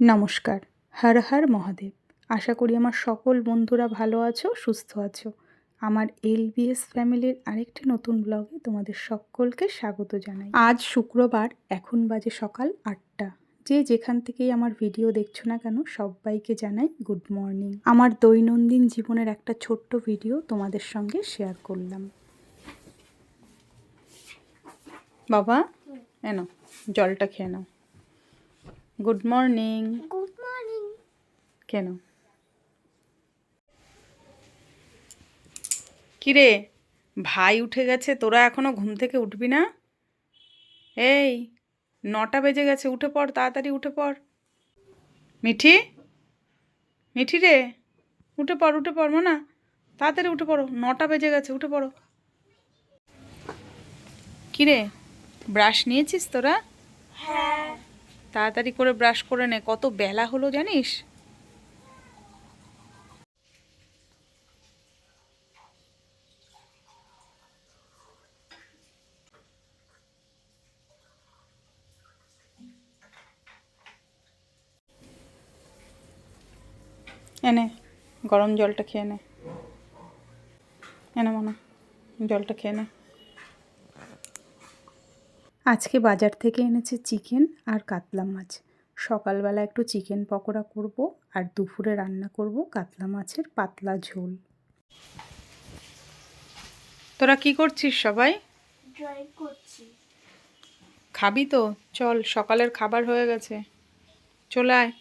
নমস্কার, হর হর মহাদেব। আশা করি আমার সকল বন্ধুরা ভালো আছো, সুস্থ আছো। আমার এল এলবিএস ফ্যামিলির আরেকটি নতুন ব্লগে তোমাদের সকলকে স্বাগত জানাই। আজ শুক্রবার, এখন বাজে সকাল আটটা। যে যেখান থেকেই আমার ভিডিও দেখছ না কেন, সবাইকে জানাই গুড মর্নিং। আমার দৈনন্দিন জীবনের একটা ছোট্ট ভিডিও তোমাদের সঙ্গে শেয়ার করলাম। বাবা, এনো, জলটা খেয়ে নাও। গুড মর্নিং গুড মর্নিং কেন? কিরে ভাই উঠে গেছে তোরা এখনও ঘুম থেকে উঠবি না? এই নটা বেজে গেছে উঠে পড় তাড়াতাড়ি উঠে পড়। মিঠি? মিঠি রে উঠে পড় উঠে পড় না তাড়াতাড়ি উঠে পড়ো নটা বেজে গেছে উঠে পড়ো। কিরে ব্রাশ নিয়েছিস তোরা? হ্যাঁ। তাড়াতাড়ি করে ব্রাশ করে নে, কত বেলা হলো জানিস? এনে, গরম জলটা খেয়ে নে। এনে মনে, জলটা খেয়ে নে। আজকে বাজার থেকে এনেছে চিকেন আর কাতলা মাছ। সকালবেলা একটু চিকেন পকোড়া করব আর দুপুরে রান্না করব কাতলা মাছের পাতলা ঝোল। তোরা কি করছিস সবাই? ড্রয়িং করছি। খাবি তো চল সকালের খাবার হয়ে গেছে। চলে আয়।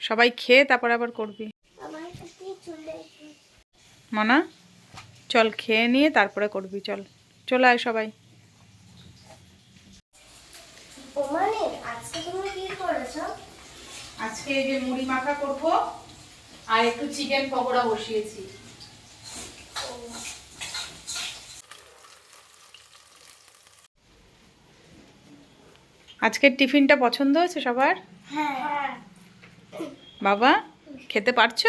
সবাই খেয়ে তারপর আবার করবি। মনা চল খেয়ে নিয়ে তারপরে করবি চল। চলে আয় সবাই। ওমানে আজকে তুমি কি করেছ? আজকে এই যে মুড়ি মাখা করব আর একটু চিকেন পকোড়া বসিয়েছি। আজকের টিফিনটা পছন্দ হয়েছে সবার? হ্যাঁ। বাবা খেতে পারছ?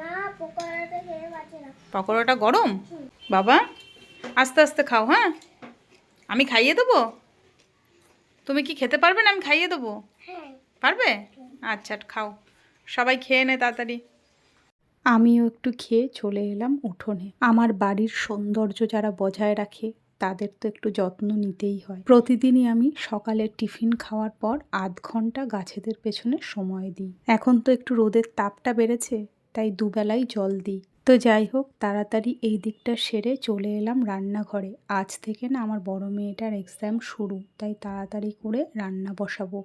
না পকোড়াটা খেয়ে পাচ্ছি না। পকোড়াটা গরম? বাবা আস্তে আস্তে খাও হ্যাঁ? আমি খাইয়ে দেবো? তুমি কি খেতে পারবে না? আমি খাইয়ে দেবো। হ্যাঁ। পারবে? আচ্ছা খাও। সবাই খেয়ে নে তাড়াতাড়ি। আমিও একটু খেয়ে চলে এলাম উঠোনে। আমার বাড়ির সৌন্দর্য যারা বজায় রাখে তাদের তো একটু যত্ন নিতেই হয়। প্রতিদিনই আমি সকালের টিফিন খাওয়ার পর আধ ঘণ্টা গাছেদের পেছনে সময় দিই। এখন তো একটু রোদের তাপটা বেড়েছে তাই দুবেলাই জল দিই। তো যাই হোক তাড়াতাড়ি এই দিকটা সেরে চলে এলাম রান্নাঘরে। আজ থেকে না আমার বড় মেয়েটার এক্সাম শুরু তাই তাড়াতাড়ি করে রান্না বসাবো।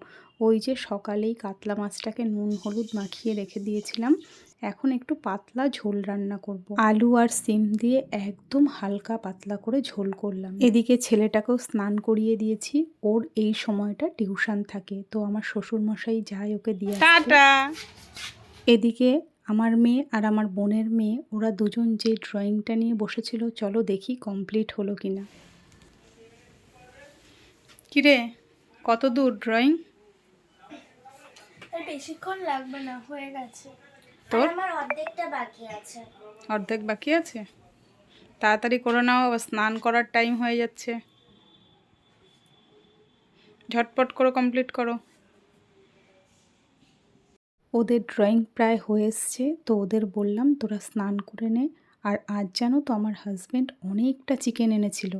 ওই যে সকালেই কাতলা মাছটাকে নুন হলুদ মাখিয়ে রেখে দিয়েছিলাম এখন একটু পাতলা ঝোল রান্না করব। আলু আর সিম দিয়ে একদম হালকা পাতলা করে ঝোল করলাম। এদিকে ছেলেটাকেও স্নান করিয়ে দিয়েছি ওর এই সময়টা টিউশন থাকে তো আমার শ্বশুর মশাই যায় ওকে দিয়ে এদিকে আমার মেয়ে আর আমার বোনের মেয়ে ওরা দুজন যে ড্রয়িংটা নিয়ে বসেছিল চলো দেখি কমপ্লিট হলো কি না কিরে কত দূর ড্রয়িং? বেশিক্ষণ লাগবে না হয়ে গেছে। তোর? আমার অর্ধেকটা বাকি আছে। অর্ধেক বাকি আছে? তাড়াতাড়ি করে নাও স্নান করার টাইম হয়ে যাচ্ছে। ঝটপট করে কমপ্লিট করো। ওদের ড্রয়িং প্রায় হয়ে এসছে, তো ওদের বললাম, তোরা স্নান করে নে। আর আজ জানো তো আমার হাজব্যান্ড অনেকটা চিকেন এনেছিল,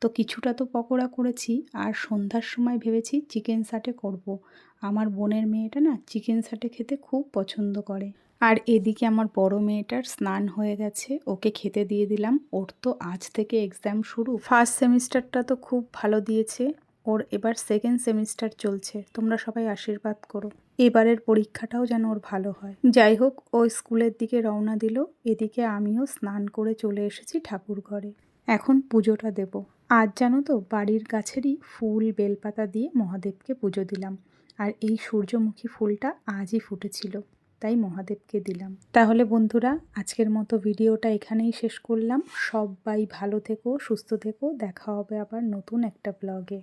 তো কিছুটা তো পকোড়া করেছি। আর সন্ধ্যার সময় ভেবেছি চিকেন সাটে করব। আমার বোনের মেয়েটা না চিকেন সাটে খেতে খুব পছন্দ করে। আর এদিকে আমার বড় মেয়েটার স্নান হয়ে গেছে, ওকে খেতে দিয়ে দিলাম। ওর তো আজ থেকে এক্সাম শুরু। ফার্স্ট সেমিস্টারটা তো খুব ভালো দিয়েছে, ওর এবার সেকেন্ড সেমিস্টার চলছে। তোমরা সবাই আশীর্বাদ করো। এবারের পরীক্ষাটাও যেন ওর ভালো হয়। যাই হোক, ও স্কুলের দিকে রওনা দিল। এদিকে আমিও স্নান করে চলে এসেছি ঠাকুর ঘরে। এখন পুজোটা দেব। আজ জানো তো, বাড়ির গাছেরই ফুল, বেলপাতা দিয়ে মহাদেবকে পুজো দিলাম। আর এই সূর্যমুখী ফুলটা আজই ফুটেছিল, তাই মহাদেবকে দিলাম। তাহলে বন্ধুরা, আজকের মতো ভিডিওটা এখানেই শেষ করলাম। সবাই ভালো থেকো, সুস্থ থেকো। দেখা হবে আবার নতুন একটা ব্লগে